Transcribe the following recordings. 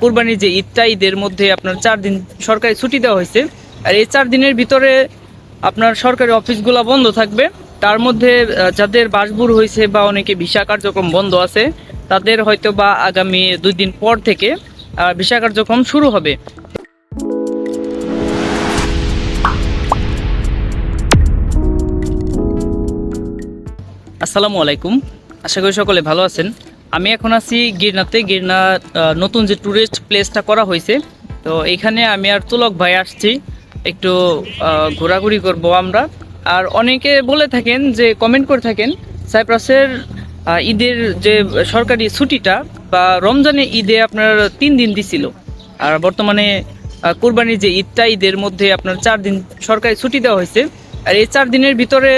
কোরবানির যে ঈদটা ঈদের মধ্যে আপনার চার দিন সরকারি ছুটি দেওয়া হয়েছে। আর এই চার দিনের ভিতরে আপনার সরকারি অফিসগুলো বন্ধ থাকবে। তার মধ্যে যাদের বাসবুর হয়েছে বা অনেকে ভিসা কার্যক্রম বন্ধ আছে, তাদের হয়তো বা আগামী দুই দিন পর থেকে ভিসা কার্যক্রম শুরু হবে। আসসালামু আলাইকুম। আশা করি সকলে ভালো আছেন। আমি এখন আছি গিরনাতে। গিরনা নতুন যে ট্যুরিস্ট প্লেসটা করা হয়েছে। তো এখানে আমি আর তুলক ভাই আসছি। একটু ঘোরাঘুরি করব আমরা। আর অনেকে বলে থাকেন যে কমেন্ট করে থাকেন, সাইপ্রাসের ঈদের যে সরকারি ছুটিটা বা রমজানে ঈদে আপনার তিন দিন দিছিল। আর বর্তমানে কোরবানির যে ঈদটা, ঈদের মধ্যে আপনার চার দিন সরকারি ছুটি দেওয়া হয়েছে। আর এই চার দিনের ভিতরে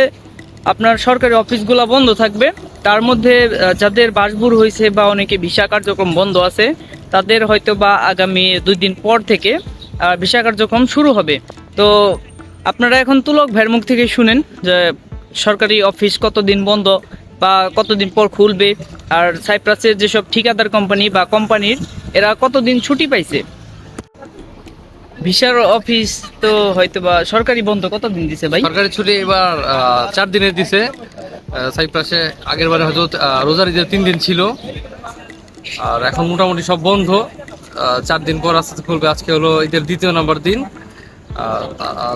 আপনার সরকারি অফিসগুলো বন্ধ থাকবে। তার মধ্যে যাদের বাসবুর হয়েছে বা অনেকে ভিসা কার্যক্রম বন্ধ আছে, তাদের হয়তো বা আগামী দুই দিন পর থেকে ভিসা কার্যক্রম শুরু হবে। তো আপনারা এখন তুলক ভাইয়ের মুখ থেকে শুনেন যে সরকারি অফিস কতদিন বন্ধ বা কতদিন পর খুলবে, আর সাইপ্রাসের যেসব ঠিকাদার কোম্পানি বা কোম্পানির, এরা কতদিন ছুটি পাইছে? ভিসার অফিস তো হয়তো বা সরকারি বন্ধ কতদিন দিছে ভাই? সরকারি ছুটি এবার চার দিনের দিছে। সাইপ্রাসে আগের বারে হয়তো রোজার ঈদের তিন দিন ছিল। আর এখন মোটামুটি সব বন্ধ। চার দিন পর আস্তে আস্তে খুলবে। আজকে হলো ঈদের দ্বিতীয় নম্বর দিন।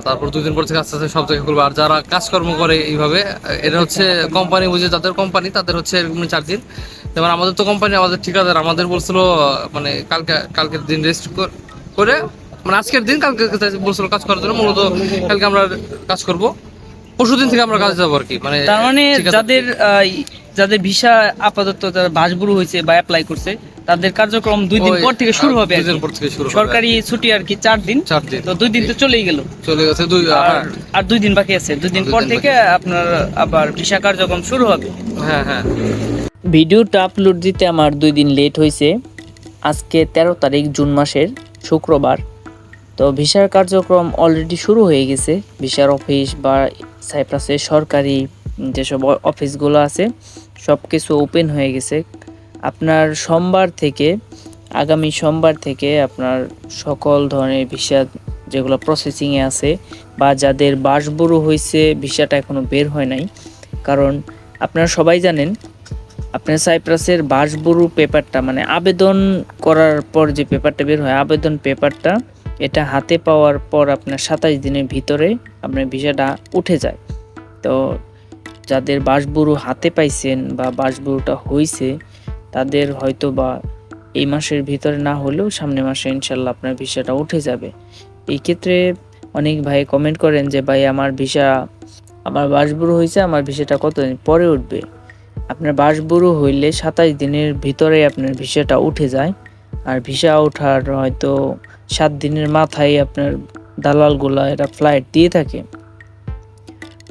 তারপর দুদিন পর থেকে আস্তে আস্তে সব জায়গায় খুলবে। আর যারা কাজকর্ম করে এইভাবে এটা হচ্ছে কোম্পানি বুঝে, যাদের কোম্পানি, তাদের হচ্ছে এরকম চার দিন। যেমন আমাদের তো কোম্পানি, আমাদের ঠিকাদার, আমাদের বলছিল মানে কালকে, কালকের দিন রেস্ট করে মানে আজকের দিন কালকে বলছিল কাজ করার জন্য মূলত কালকে আমরা কাজ করব। পরশু দিন থেকে আমরা কাজ যাব আর কি মানে তার মানে যাদের যাদের ভিসা আপাতত যারা বাসবুরু হয়েছে বা অ্যাপ্লাই করছে তাদের কার্যক্রম দুই দিন পর থেকে শুরু হবে আর দুই দিন কি। পর থেকে শুরু হবে। সরকারি ছুটি আর কি চার দিন। তো দুই দিন তো চলেই গেল। চলে গেছে দুই আর হ্যাঁ। দুই দিন বাকি আছে। দুই দিন পর থেকে আপনার আবার ভিসা কার্যক্রম শুরু হবে। হ্যাঁ হ্যাঁ। ভিডিওটা আপলোড দিতে আমার দুই দিন লেট হয়েছে। আজকে তেরো তারিখ জুন মাসের শুক্রবার। তো ভিসার কার্যক্রম অলরেডি শুরু হয়ে গেছে। ভিসার অফিস বা সাইপ্রাসের সরকারি যেসব অফিসগুলো আছে সব কিছু ওপেন হয়ে গেছে। আপনার সোমবার থেকে, আগামী সোমবার থেকে আপনার সকল ধরনের ভিসা যেগুলো প্রসেসিংয়ে আছে বা যাদের বাসবুরু হয়েছে ভিসাটা এখনও বের হয় নাই। কারণ আপনারা সবাই জানেন, আপনার সাইপ্রাসের বাসবুরু পেপারটা মানে আবেদন করার পর যে পেপারটা বের হয়, আবেদন পেপারটা এটা হাতে পাওয়ার পর আপনার সাতাশ দিনের ভিতরে আপনার ভিসাটা উঠে যায়। তো যাদের বাসবুরু হাতে পাইছেন বা বাসবুরুটা হয়েছে তাদের হয়তো বা এই মাসের ভিতরে না হলেও সামনের মাসে ইনশাল্লাহ আপনার ভিসাটা উঠে যাবে। এই ক্ষেত্রে অনেক ভাই কমেন্ট করেন যে, ভাই, আমার ভিসা, আমার বাসবুরু হয়েছে আমার ভিসাটা কতদিন পরে উঠবে? আপনার বাসবুরু হইলে সাতাশ দিনের ভিতরে আপনার ভিসাটা উঠে যায়। আর ভিসা ওঠার হয়তো সাত দিনের মাথায় আপনার দালালগুলা এরা ফ্লাইট দিয়ে থাকে।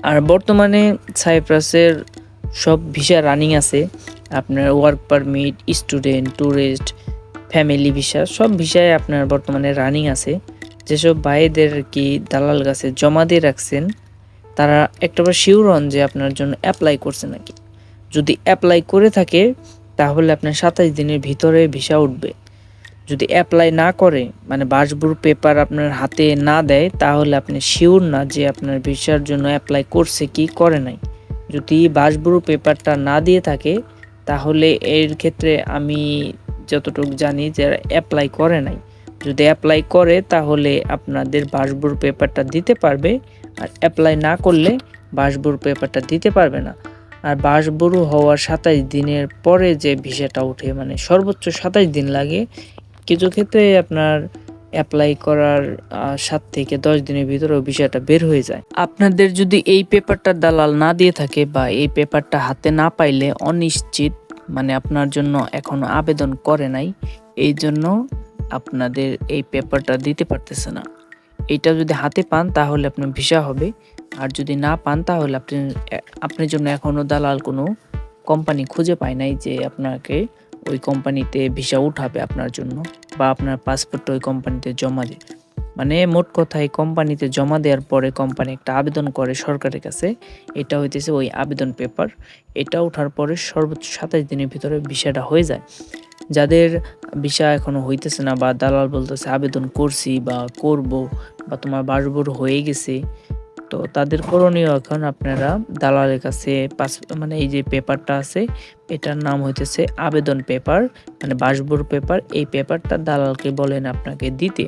আর বর্তমানে সাইপ্রাসের সব ভিসা রানিং আছে। আপনার work permit student tourist family visa সব ভিসায় আপনার বর্তমানে রানিং আছে। যেসব ভাইদের কি দালাল গাছে জমা দিয়ে রাখছেন, তারা একটাবার শিওর হন যে আপনার জন্য অ্যাপ্লাই করছে নাকি। যদি অ্যাপ্লাই করে থাকে, তাহলে আপনার সাতাশ দিনের ভিতরে ভিসা উঠবে। যদি অ্যাপ্লাই না করে মানে বাসবুর পেপার আপনার হাতে না দেয়, তাহলে আপনি শিওর না যে আপনার ভিসার জন্য অ্যাপ্লাই করছে কি করে নাই। যদি বাসবুরু পেপারটা না দিয়ে থাকে, তাহলে এর ক্ষেত্রে আমি যতটুকু জানি যে অ্যাপ্লাই করে নাই। যদি অ্যাপ্লাই করে, তাহলে আপনাদের বাসবুর পেপারটা দিতে পারবে, আর অ্যাপ্লাই না করলে বাসবুর পেপারটা দিতে পারবে না। আর বাসবুরু হওয়ার সাতাশ দিনের পরে যে ভিসাটা ওঠে মানে সর্বোচ্চ সাতাশ দিন লাগে কিছু ক্ষেত্রে আপনার অ্যাপ্লাই করার সাত থেকে দশ দিনের ভিতরে ভিসাটা বের হয়ে যায়। আপনাদের যদি এই পেপারটা দালাল না দিয়ে থাকে বা এই পেপারটা হাতে না পাইলে অনিশ্চিত মানে আপনার জন্য এখনও আবেদন করে নাই, এই জন্য আপনাদের এই পেপারটা দিতে পারতেছে না। এইটা যদি হাতে পান তাহলে আপনার ভিসা হবে, আর যদি না পান তাহলে আপনি আপনার জন্য এখনও দালাল কোনো কোম্পানি খুঁজে পায় নাই যে আপনাকে ওই কোম্পানিতে ভিসা উঠাবে আপনার জন্য বা আপনার পাসপোর্টটা ওই কোম্পানিতে জমা দেবে মানে মোট কথায় কোম্পানিতে জমা দেওয়ার পরে কোম্পানি একটা আবেদন করে সরকারের কাছে। এটা হইতেছে ওই আবেদন পেপার এটা ওঠার পরে সর্বোচ্চ সাতাশ দিনের ভিতরে ভিসাটা হয়ে যায়। যাদের ভিসা এখনও হইতেছে না বা দালাল বলতেছে আবেদন করছি বা করব বা তোমার বাসবুর হয়ে গেছে তো তাদের করণীয় এখন আপনারা দালালের কাছে পাস মানে এই যে পেপারটা আছে, এটার নাম হইতেছে আবেদন পেপার মানে বাসবুর পেপার। এই পেপারটা দালালকে বলেন আপনাকে দিতে।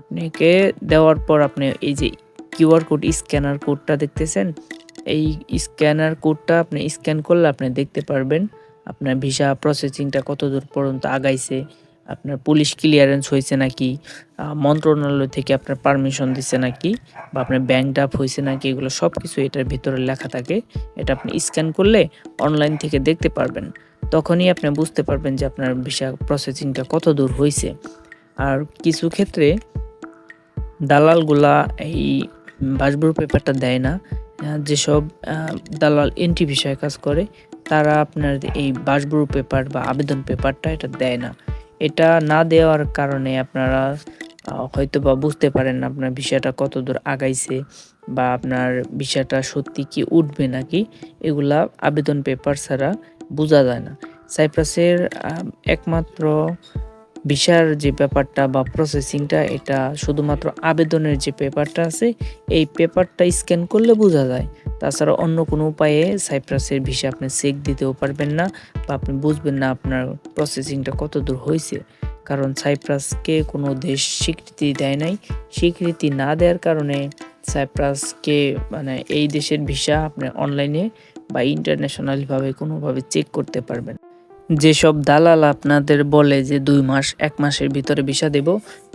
আপনাকে দেওয়ার পর আপনি এই যে কিউআর কোড, স্ক্যানার কোডটা দেখতেছেন? এই স্ক্যানার কোডটা আপনি স্ক্যান করলে আপনি দেখতে পারবেন আপনার ভিসা প্রসেসিংটা কত দূর পর্যন্ত আগাইছে আপনার পুলিশ ক্লিয়ারেন্স হয়েছে নাকি? মন্ত্রণালয় থেকে আপনার পারমিশন দিছে নাকি? বা আপনার ব্যাংক ডাপ হয়েছে নাকি? এগুলো সব কিছু এটার ভিতরে লেখা থাকে। এটা আপনি স্ক্যান করলে অনলাইন থেকে দেখতে পারবেন। তখনই আপনি বুঝতে পারবেন যে আপনার ভিসা প্রসেসিংটা কত দূর হয়েছে আর কিছু ক্ষেত্রে দালালগুলা এই বাসবুর পেপারটা দেয় না। যেসব দালাল এন্ট্রি বিষয়ে কাজ করে, তারা আপনার এই বাসবুর পেপার বা আবেদন পেপারটা এটা দেয় না। এটা না দেওয়ার কারণে আপনারা হয়তো বা বুঝতে পারেন আপনার বিষয়টা কত দূর আগাইছে বা আপনার বিষয়টা সত্যি কি উঠবে নাকি, এগুলা আবেদন পেপার ছাড়া বোঝা যায় না। সাইপ্রাসের একমাত্র ভিসার যে পেপারটা বা প্রসেসিংটা, এটা শুধুমাত্র আবেদনের যে পেপারটা আছে, এই পেপারটা স্ক্যান করলে বোঝা যায় তাছাড়া অন্য কোনো উপায়ে সাইপ্রাসের ভিসা আপনি চেক দিতেও পারবেন না বা আপনি বুঝবেন না আপনার প্রসেসিংটা কত দূর হয়েছে। কারণ সাইপ্রাসকে কোনো দেশ স্বীকৃতি দেয় নাই। স্বীকৃতি না দেওয়ার কারণে সাইপ্রাসকে মানে এই দেশের ভিসা আপনি অনলাইনে বা ইন্টারন্যাশনালভাবে কোনোভাবে চেক করতে পারবেন। যেসব দালাল আপনাদের বলে যে দুই মাস, এক মাসের ভিতরে ভিসা দেব,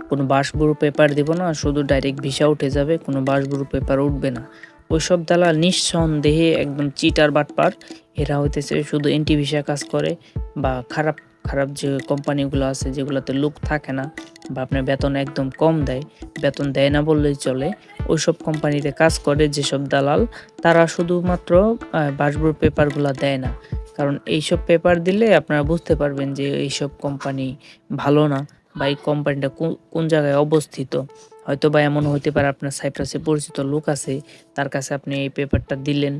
কোনো বাসবুরু পেপার দেব না, শুধু ডাইরেক্ট ভিসা উঠে যাবে, কোনো বাসবুরু পেপার উঠবে না। ওইসব দালাল নিঃসন্দেহে একদম চিটার বাটপার। এরা হইতেছে শুধু এন্টি ভিসা কাজ করে বা খারাপ খারাপ যে কোম্পানিগুলো আছে যেগুলোতে লোক থাকে না বা আপনার বেতন একদম কম দেয়, বেতন দেয় না বললেই চলে, ওইসব কোম্পানিতে কাজ করে যেসব দালাল, তারা শুধুমাত্র বাসবুর পেপারগুলো দেয় না। কারণ এইসব পেপার দিলে আপনারা বুঝতে পারবেন যে এইসব কোম্পানি ভালো না বা এই কোম্পানিটা কোন- কোন জায়গায় অবস্থিত। হয়তো বা এমন হতে পারে আপনার সাইপ্রাসে পরিচিত লোক আছে, তার কাছে আপনি এই পেপারটা দিলেন,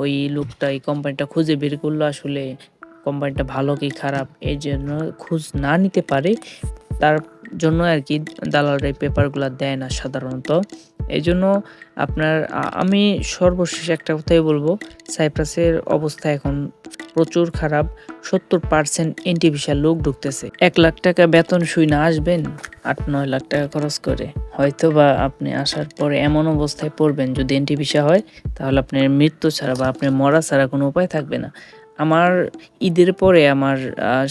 ওই লোকটা, এই কোম্পানিটা খুঁজে বের করল, আসলে কোম্পানিটা ভালো কি খারাপ এই জন্য খোঁজ না নিতে পারে, তার জন্য আর কি দালালরা এই পেপারগুলো দেয় না সাধারণত। এই জন্য আপনার আমি সর্বশেষ একটা কথাই বলব, সাইপ্রাসের অবস্থা এখন প্রচুর খারাপ, সত্তর পার্সেন্ট এন্টিভিশাল লোক ঢুকতেছে। এক লাখ টাকা বেতন শুই না আসবেন, আট নয় লাখ টাকা খরচ করে। হয়তো বা আপনি আসার পরে এমন অবস্থায় পড়বেন, যদি এনটি এন্টিভিসা হয়, তাহলে আপনার মৃত্যু ছাড়া বা আপনার মরা ছাড়া কোনো উপায় থাকবে না। আমার ঈদের পরে আমার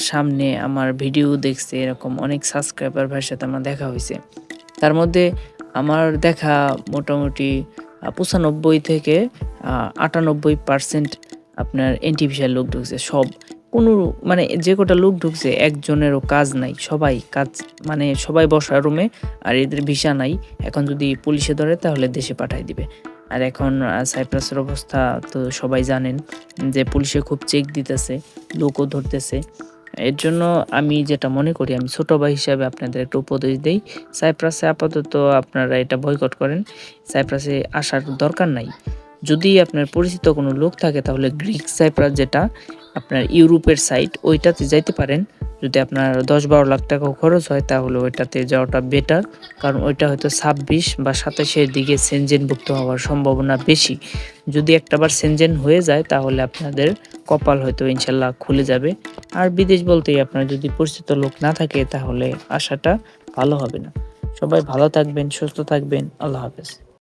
সামনে আমার ভিডিও দেখছে এরকম অনেক সাবস্ক্রাইবার ভাইয়ের সাথে আমার দেখা হয়েছে। তার মধ্যে আমার দেখা মোটামুটি পঁচানব্বই থেকে আটানব্বই পার্সেন্ট আপনার এন্টিভিশাল লোক ঢুকছে। সব কোনো মানে যে কটা লোক ঢুকছে, একজনেরও কাজ নাই, সবাই কাজ মানে সবাই বসা রুমে আর এদের ভিসা নাই। এখন যদি পুলিশে ধরে, তাহলে দেশে পাঠাই দিবে। আর এখন সাইপ্রাসের অবস্থা তো সবাই জানেন যে পুলিশে খুব চেক দিতেছে, লোকও ধরতেছে। এর জন্য আমি যেটা মনে করি, আমি ছোট ভাই হিসাবে আপনাদের একটা উপদেশ দিই। সাইপ্রাসে আপাতত আপনারা এটা বয়কট করেন। সাইপ্রাসে আসার দরকার নাই। যদি আপনার পরিচিত কোনো লোক থাকে, তাহলে গ্রিক সাইপ্রাস যেটা, আপনার ইউরোপের সাইট ওইটাতে যাইতে পারেন। যদি আপনার দশ বারো লাখ টাকা খরচ হয়, তাহলে ওইটাতে যাওয়াটা বেটার কারণ ওইটা হয়তো ছাব্বিশ বা সাতাশের দিকে সেনজেনভুক্ত হওয়ার সম্ভাবনা বেশি। যদি একটাবার সেনজেন হয়ে যায়, তাহলে আপনাদের কপাল হয়তো ইনশাল্লাহ খুলে যাবে। আর বিদেশ বলতেই আপনার যদি পরিচিত লোক না থাকে, তাহলে আসাটা ভালো হবে না। সবাই ভালো থাকবেন, সুস্থ থাকবেন, আল্লাহ হাফেজ।